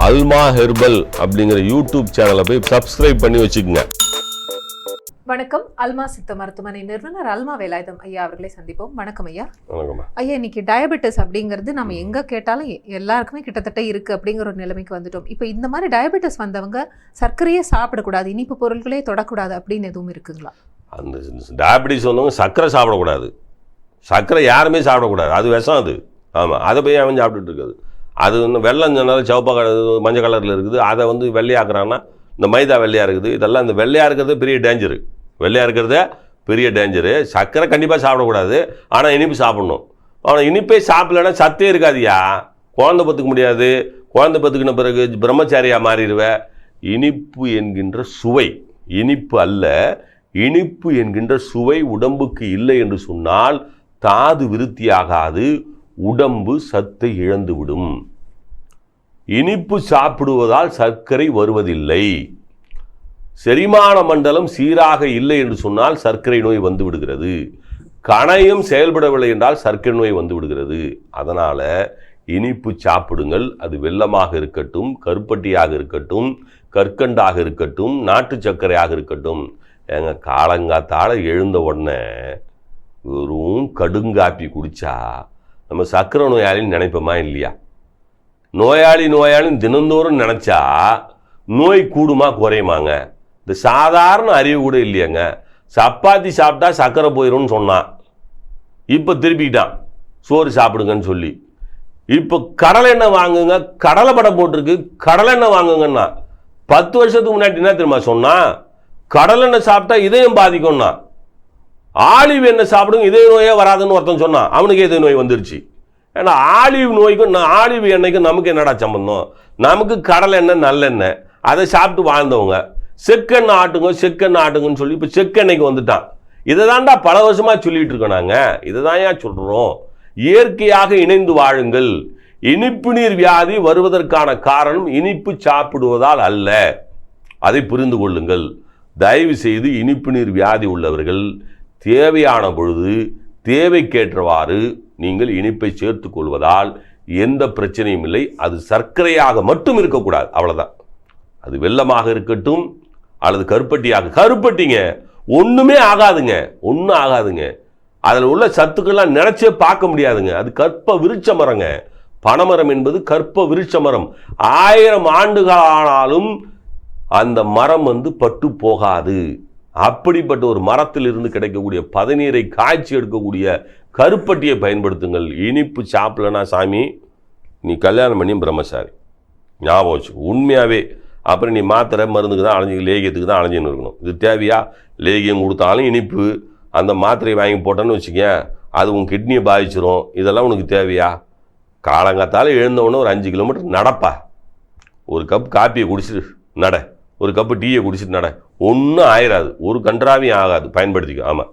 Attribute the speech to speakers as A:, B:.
A: அல்மா herbal அப்படிங்கிற YouTube சேனலை போய் சப்ஸ்கிரைப் பண்ணி வச்சுக்கோங்க.
B: வணக்கம். அல்மா சித்த மருத்துவமனை நிறுவனர் அல்மா வேலாயுதம் ஐயா அவர்களை சந்திப்போம். வணக்கம் ஐயா.
A: வணக்கம்மா
B: ஐயா. இன்னைக்கு டயபெட்டிஸ் அப்படிங்கிறது நம்ம எங்க கேட்டாலும் எல்லாருக்குமே கிட்டத்தட்ட இருக்கு அப்படிங்கிற ஒரு நிலைமைக்கு வந்துட்டோம். இப்போ இந்த மாதிரி டயபெட்டிஸ் வந்தவங்க சர்க்கரையே சாப்பிடக்கூடாது இனிப்பு பொருட்களே தொடக்கூடாது அப்படின்னு எதுவும் இருக்குங்களா?
A: அந்த டயபிட்டிஸ் வந்தவங்க சர்க்கரை சாப்பிடக்கூடாது. சர்க்கரை யாருமே சாப்பிடக்கூடாது. அது விஷம் அது. ஆமாம் அதை போய் அவன் சாப்பிட்டுட்டு இருக்குது. அது வந்து வெள்ளம் சொன்னாலும் சிவப்பாக கலர் மஞ்சள் கலரில் இருக்குது. அதை வந்து வெள்ளையாக்குறாங்கன்னா இந்த மைதா வெள்ளையாக இருக்குது. இதெல்லாம் இந்த வெள்ளையாக இருக்கிறது பெரிய டேஞ்சரு வெள்ளையாக இருக்கிறது பெரிய டேஞ்சரு சர்க்கரை கண்டிப்பாக சாப்பிடக்கூடாது. ஆனால் இனிப்பு சாப்பிடணும். ஆனால் இனிப்பே சாப்பிடலன்னா சத்தே இருக்காதியா? குழந்தை பத்துக்க முடியாது. குழந்தை பத்துக்கின பிறகு பிரம்மச்சாரியாக மாறிடுவேன் இனிப்பு என்கின்ற சுவை இனிப்பு அல்ல. இனிப்பு என்கின்ற சுவை உடம்புக்கு இல்லை என்று சொன்னால் தாது விருத்தியாகாது. உடம்பு சத்தை இழந்துவிடும். இனிப்பு சாப்பிடுவதால் சர்க்கரை வருவதில்லை. செரிமான மண்டலம் சீராக இல்லை என்று சொன்னால் சர்க்கரை நோய் வந்து விடுகிறது. கணையம் செயல்படவில்லை என்றால் சர்க்கரை நோய் வந்து விடுகிறது. அதனால் இனிப்பு சாப்பிடுங்கள். அது வெள்ளமாக இருக்கட்டும் கருப்பட்டியாக இருக்கட்டும் கற்கண்டாக இருக்கட்டும் நாட்டு சர்க்கரையாக இருக்கட்டும். எங்க காலங்காத்தால் எழுந்த உடனே வெறும் கடுங்காப்பி குடித்தா நம்ம சக்கரை நோயாளின்னு நினைப்போமா இல்லையா? நோயாளி நோயாளின்னு தினந்தோறும் நினச்சா நோய் கூடுமா குறையுமாங்க? இந்த சாதாரண அறிவு கூட இல்லையாங்க. சப்பாத்தி சாப்பிட்டா சர்க்கரை போயிடும்னு சொன்னான். இப்போ திருப்பிக்கிட்டான். சோறு சாப்பிடுங்கன்னு சொல்லி. இப்போ கடலை எண்ணெய் வாங்குங்க. கடலை படம் போட்டிருக்கு. கடலை எண்ணெய் வாங்குங்கன்னா பத்து வருஷத்துக்கு முன்னாடி என்ன தெரியுமா சொன்னா கடலெண்ணெய் சாப்பிட்டா இதயம் பாதிக்கும்னா ஆலிவ் எண்ணெய் சாப்பிடுங்க இதய நோயே வராதுன்னு ஒருத்தன் சொன்னான். அவனுக்கு இதே நோய் வந்துருச்சு. ஏன்னா ஆலிவ் நோய்க்கும் நான் ஆலிவ் எண்ணெய்க்கும் நமக்கு என்னடா சம்பந்தம்? நமக்கு கடலை எண்ணெய் நல்லெண்ணெய் அதை சாப்பிட்டு வாழ்ந்தவங்க. செக்கெண்ணெய் ஆட்டுங்க செக்கெண்ணெய் ஆட்டுங்கன்னு சொல்லி இப்போ செக்கெண்ணெய்க்கு வந்துட்டான். இதை தான்டா பல வருஷமாக சொல்லிகிட்டு இருக்கோம் நாங்கள் இதை தான் ஏன் சொல்கிறோம் இயற்கையாக இணைந்து வாழுங்கள். இனிப்பு நீர் வியாதி வருவதற்கான காரணம் இனிப்பு சாப்பிடுவதால் அல்ல. அதை புரிந்து கொள்ளுங்கள். தயவு செய்து இனிப்பு நீர் வியாதி உள்ளவர்கள் தேவையான பொழுது தேவைக்கேற்றவாறு நீங்கள் இனிப்பை சேர்த்து கொள்வதால் எந்த பிரச்சனையும் இல்லை. அது சர்க்கரையாக மட்டும் இருக்கக்கூடாது. அவ்வளோதான் அது வெள்ளமாக இருக்கட்டும் அல்லது கருப்பட்டியாக கருப்பட்டிங்க ஒன்றுமே ஆகாதுங்க. ஒன்றும் ஆகாதுங்க. அதில் உள்ள சத்துக்கள்லாம் நினைச்சே பார்க்க முடியாதுங்க. அது கற்ப விருட்ச மரங்க. பனைமரம் என்பது கற்ப விருட்ச மரம். ஆயிரம் ஆண்டுகளானாலும் அந்த மரம் வந்து பட்டு போகாது. அப்படிப்பட்ட ஒரு மரத்தில் இருந்து கிடைக்கக்கூடிய பதநீரை காய்ச்சி எடுக்கக்கூடிய கருப்பட்டியை பயன்படுத்துங்கள். இனிப்பு சாப்பிடலனா சாமி நீ கல்யாணம் பண்ணி பிரம்மசாரி ஞாபகம் வச்சு உண்மையாகவே அப்புறம் நீ மாத்திரை மருந்துக்கு தான் அலைஞ்சி லேகியத்துக்கு தான் அலைஞ்சின்னு இருக்கணும். இது தேவையா? லேகியம் கொடுத்தாலும் இனிப்பு அந்த மாத்திரையை வாங்கி போட்டேன்னு வச்சுக்கேன் அது உன் கிட்னியை பாதிச்சிரும். இதெல்லாம் உனக்கு தேவையா? காலங்காத்தால எழுந்தவொடனே ஒரு அஞ்சு கிலோமீட்டர் நடப்பா. ஒரு கப் காப்பியை குடிச்சிட்டு நட. ஒரு கப்பு டீயை குடிச்சிட்டு நட. ஒன்றும் ஆயிராது. ஒரு கன்றாவையும் ஆகாது. பயன்படுத்திக்கும் ஆமாம்